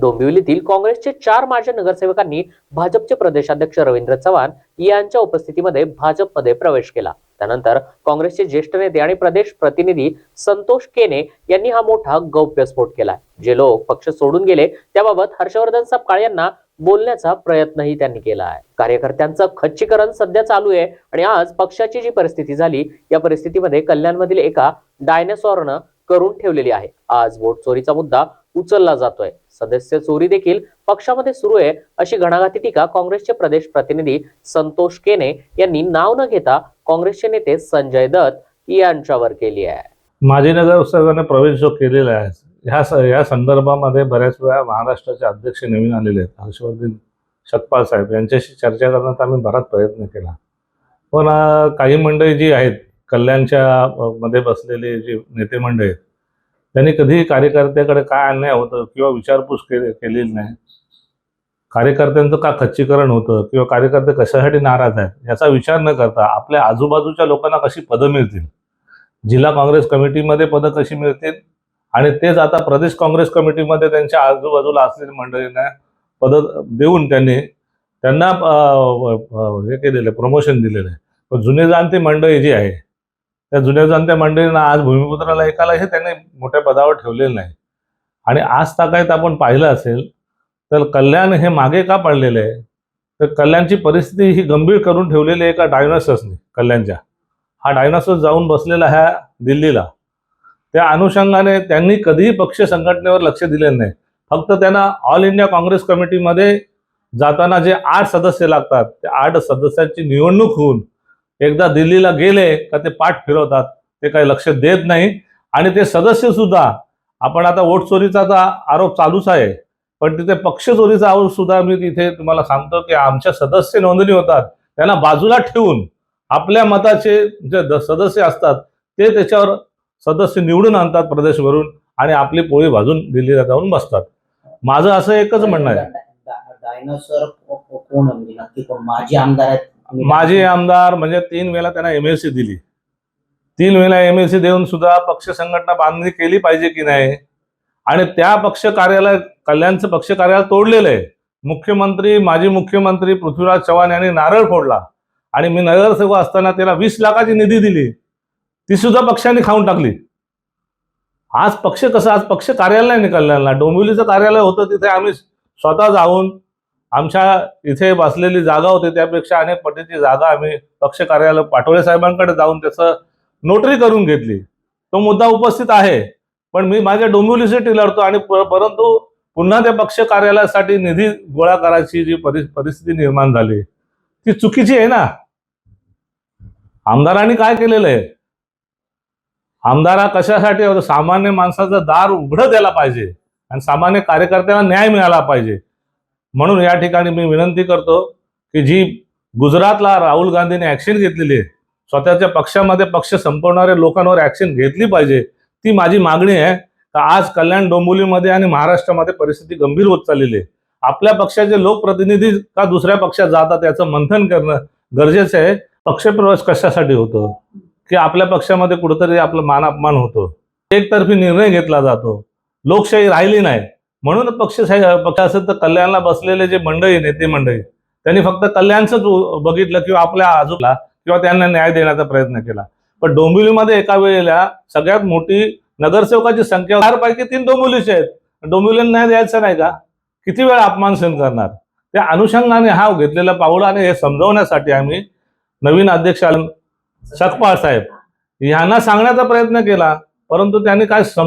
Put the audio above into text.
डोंबिवलीतील काँग्रेसचे चार माजी नगरसेवकांनी भाजपचे प्रदेशाध्यक्ष रवींद्र चव्हाण यांच्या उपस्थितीमध्ये भाजपमध्ये प्रवेश केला. त्यानंतर काँग्रेसचे ज्येष्ठ नेते आणि प्रदेश प्रतिनिधी संतोष केने यांनी हा मोठा गौप्यस्फोट केला. जे लोक पक्ष सोडून गेले त्याबाबत हर्षवर्धन सपकाळ यांना बोलण्याचा प्रयत्नही त्यांनी केला आहे. कार्यकर्त्यांचं खच्चीकरण सध्या चालू आहे आणि आज पक्षाची जी परिस्थिती झाली या परिस्थितीमध्ये कल्याणमधील एका डायनासॉरनं करून ठेवलेली आहे. आज वोट चोरीचा मुद्दा उचलला जातोय. सदस्य चोरी देखील पक्षामध्ये सुरू आहे अशी घणाघाती टीका काँग्रेसचे प्रदेश प्रतिनिधी संतोष केने यांनी नाव न घेता काँग्रेसचे नेते संजय दत्त यांच्यावर केली आहे. माजी नगरसेवकाने प्रवेश जो केलेला आहे ह्या या संदर्भामध्ये बऱ्याच वेळा महाराष्ट्राचे अध्यक्ष नवीन आलेले आहेत. हर्षवर्धन शकपाल साहेब यांच्याशी चर्चा करण्याचा आम्ही बराच प्रयत्न केला. पण काही मंडळी जी आहेत कल्याणच्या मध्ये बसलेले जे नेते मंडळी आहेत त्यांनी कधीही कार्यकर्त्याकडे काय अन्याय होतं किंवा विचारपूस केली केलेली नाही. कार्यकर्त्यांचं का खच्चीकरण होतं किंवा कार्यकर्ते कशासाठी नाराज आहेत याचा विचार न करता आपल्या आजूबाजूच्या लोकांना कशी पदं मिळतील? जिल्हा काँग्रेस कमिटीमध्ये पदं कशी मिळतील? आणि तेच आता प्रदेश काँग्रेस कमिटीमध्ये त्यांच्या आजूबाजूला असलेल्या मंडळींना पदं देऊन त्यांनी त्यांना हे केलेलं प्रमोशन दिलेलं आहे. पण जुने जाणती मंडळी जी आहे त्या जुन्या जाणत्या मंडळींना आज भूमिपुत्राला एकाला हे त्यांनी मोठ्या पदावर ठेवलेलं नाही. आणि आज ताकायत आपण पाहिलं असेल तर कल्याण हे मागे का पडलेलं आहे? तर कल्याणची परिस्थिती ही गंभीर करून ठेवलेली आहे एका डायनॉसर्सने कल्याणच्या. हा डायनासोर जाऊन बसलेला ह्या दिल्लीला. त्या अनुषंगाने त्यांनी कधीही पक्ष संघटनेवर लक्ष दिलेलं नाही. फक्त त्यांना ऑल इंडिया काँग्रेस कमिटीमध्ये जाताना जे आठ सदस्य लागतात त्या आठ सदस्यांची निवडणूक होऊन एकदा दिल्लीला गेले का ते पाठ फिरवतात ते काही लक्ष देत नाही. आणि ते सदस्य सुद्धा आपण आता वोट चोरीचा तर आरोप चालूच आहे पण तिथे पक्ष चोरीचा आरोप सुद्धा मी तिथे तुम्हाला सांगतो की आमच्या सदस्य नोंदणी होतात त्यांना बाजूला ठेवून आपल्या मताचे जे सदस्य असतात ते त्याच्यावर सदस्य निवडून आणतात प्रदेशभरून आणि आपली पोळी भाजून दिल्लीला जाऊन बसतात. माझं असं एकच म्हणणं आहे. डायनोसॉर कोण म्हणजे नक्की कोण? माजी आमदार आहेत माजी आमदार म्हणजे तीन वेळा त्यांना एमएलसी दिली. तीन वेळा एमएलसी देऊन सुद्धा पक्ष संघटना बांधणी केली पाहिजे की नाही? आणि त्या पक्ष कार्यालय कल्याणचं पक्ष कार्यालय तोडलेलं आहे. मुख्यमंत्री माजी मुख्यमंत्री पृथ्वीराज चव्हाण यांनी नारळ फोडला. आणि मी नगरसेवक असताना त्याला वीस लाखाची निधी दिली. ती सुद्धा पक्षाने खाऊन टाकली. आज पक्ष कसं आज पक्ष कार्यालय नाही कल्याणला डोंबिवलीचं कार्यालय होतं तिथे आम्ही स्वतः जाऊन आमच्या इथे बसलेली जागा होती त्यापेक्षा अनेक पटीची जागा आम्ही पक्ष कार्यालय पाटोळे साहेबांकडे जाऊन त्याचं नोटरी करून घेतली. तो मुद्दा उपस्थित आहे पण मी माझ्या डोंबिवलीसाठी लढतो आणि परंतु पुन्हा त्या पक्ष कार्यालयासाठी निधी गोळा करायची जी परिस्थिती निर्माण झाली ती चुकीची आहे ना? आमदारांनी काय केलेलं आहे? आमदारा कशासाठी? सामान्य माणसाचं दार उघडं द्यायला पाहिजे आणि सामान्य कार्यकर्त्यांना न्याय मिळाला पाहिजे. म्हणून या ठिकाणी मी विनंती करतो की जी गुजरातला राहुल गांधीने ऍक्शन घेतलेली आहे स्वतःच्या पक्षामध्ये पक्ष संपवणाऱ्या लोकांवर ऍक्शन घेतली पाहिजे ती माझी मागणी आहे. का आज कल्याण डोंबिवलीमध्ये आणि महाराष्ट्रामध्ये परिस्थिती गंभीर होत चाललेली आहे. आपल्या पक्षाचे लोकप्रतिनिधी का दुसऱ्या पक्षात जातात याचं मंथन करणं गरजेचं आहे. पक्षप्रवेश कशासाठी होतो? की आपल्या पक्षामध्ये कुठंतरी आपलं मान अपमान होतो. एकतर्फी निर्णय घेतला जातो. लोकशाही राहिली नाही. म्हणून पक्ष पक्ष असेल तर कल्याणला बसलेले जे मंडळी नेते मंडळी त्यांनी फक्त कल्याणचंच बघितलं किंवा आपल्या आजूला किंवा त्यांना न्याय देण्याचा प्रयत्न केला. पण डोंबिवलीमध्ये एका वेळेला सगळ्यात मोठी नगरसेवकाची संख्या चार पैकी तीन डोंबिवलीचे आहेत. डोंबिवलीला न्याय द्यायचा नाही का? किती वेळ अपमान सहन करणार? त्या अनुषंगाने हा घेतलेला पाऊल आणि हे समजवण्यासाठी आम्ही नवीन अध्यक्ष आले. सकपाळ साहेब यांना सांगण्याचा प्रयत्न केला परंतु त्यांनी काय सम